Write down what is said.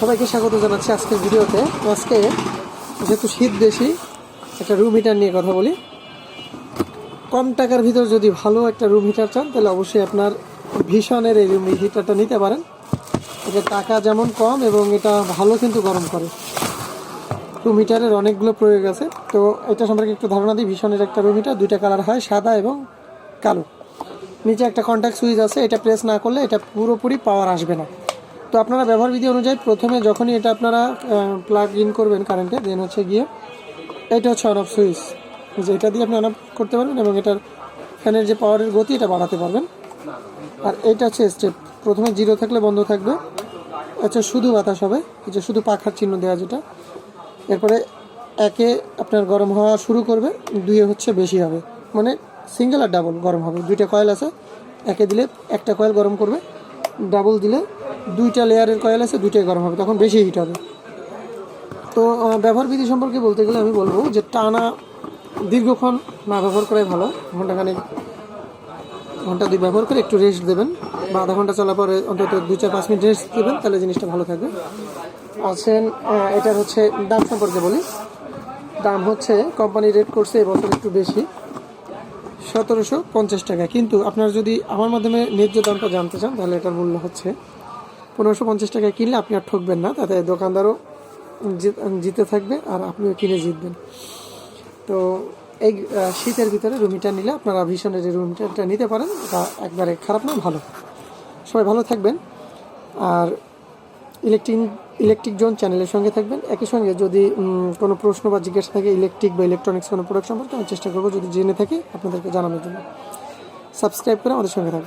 সবাইকে স্বাগত জানাচ্ছি আজকের ভিডিওতে। আজকে যেহেতু শীত বেশি, একটা রুম হিটার নিয়ে কথা বলি। কম টাকার ভিতর যদি ভালো একটা রুম হিটার চান, তাহলে অবশ্যই আপনার ভীষণের এই রুম হিটারটা নিতে পারেন। এটা টাকা যেমন কম এবং এটা ভালো কিন্তু গরম করে। রুম হিটারের অনেকগুলো প্রয়োগ আছে। তো এটা সম্পর্কে একটু ধারণা দিই, ভীষণের একটা রুম হিটার দুইটা কালার হয়, সাদা এবং কালো। নিচে একটা কন্ট্যাক্ট সুইচ আছে, এটা প্রেস না করলে এটা পুরোপুরি পাওয়ার আসবে না। তো আপনারা ব্যবহার বিধি অনুযায়ী প্রথমে যখনই এটা আপনারা প্লাগ ইন করবেন কারেন্টে দেন হচ্ছে গিয়ে এটা হচ্ছে অন অফ সুইচ যে এটা দিয়ে আপনি অন অফ করতে পারবেন এবং এটার ফ্যানের যে পাওয়ারের গতি এটা বাড়াতে পারবেন। আর এটা হচ্ছে স্টেপ প্রথমে জিরো থাকলে বন্ধ থাকবে। আচ্ছা শুধু বাতাস হবে। যে শুধু পাখার চিহ্ন দেওয়া যেটা। এরপরে একে আপনার গরম হওয়া শুরু করবে দুইয়ে হচ্ছে বেশি হবে। মানে সিঙ্গেল আর ডাবল গরম হবে। দুইটা কয়েল আছে। একে দিলে একটা কয়েল গরম করবে। ডাবল দিলে দুইটা লেয়ারের কয়েল আছে, দুইটাই গরম হবে, তখন বেশি হিট হবে। তো ব্যবহার বিধি সম্পর্কে বলতে গেলে আমি বলব যে টানা দীর্ঘক্ষণ না ব্যবহার করাই ভালো। ঘন্টাখানেক, ঘণ্টা দুই ব্যবহার করে একটু রেস্ট দেবেন বা আধা ঘণ্টা চলার পরে অন্তত দুই চার পাঁচ মিনিট রেস্ট দেবেন, তাহলে জিনিসটা ভালো থাকবে। আছেন এটার হচ্ছে দাম সম্পর্কে বলি। দাম হচ্ছে কোম্পানি রেট করছে এবছর একটু বেশি, সতেরোশো পঞ্চাশ টাকা। কিন্তু আপনারা যদি আমার মাধ্যমে ন্যায্য দামটা জানতে চান, তাহলে এটার মূল্য হচ্ছে পনেরোশো পঞ্চাশ টাকায় কিনলে আপনি আর ঠকবেন না, তাতে দোকানদারও জিতে থাকবে আর আপনিও কিনে জিতবেন। তো এই শীতের ভিতরে রুমিটা নিলে আপনারা ভীষণের এই রুমিটারটা নিতে পারেন, এটা একবারে খারাপ না, ভালো। সবাই ভালো থাকবেন। আর ইলেকট্রিক ইলেকট্রিক জোন চ্যানেলের সঙ্গে থাকবেন। একই সঙ্গে যদি কোনো প্রশ্ন বা জিজ্ঞাসা থাকে ইলেকট্রিক বা ইলেকট্রনিক্স কোনো প্রোডাক্ট সম্পর্কে, আমি চেষ্টা করব যদি জেনে থাকি আপনাদেরকে জানানোর জন্য। সাবস্ক্রাইব করে আমাদের সঙ্গে থাকবেন।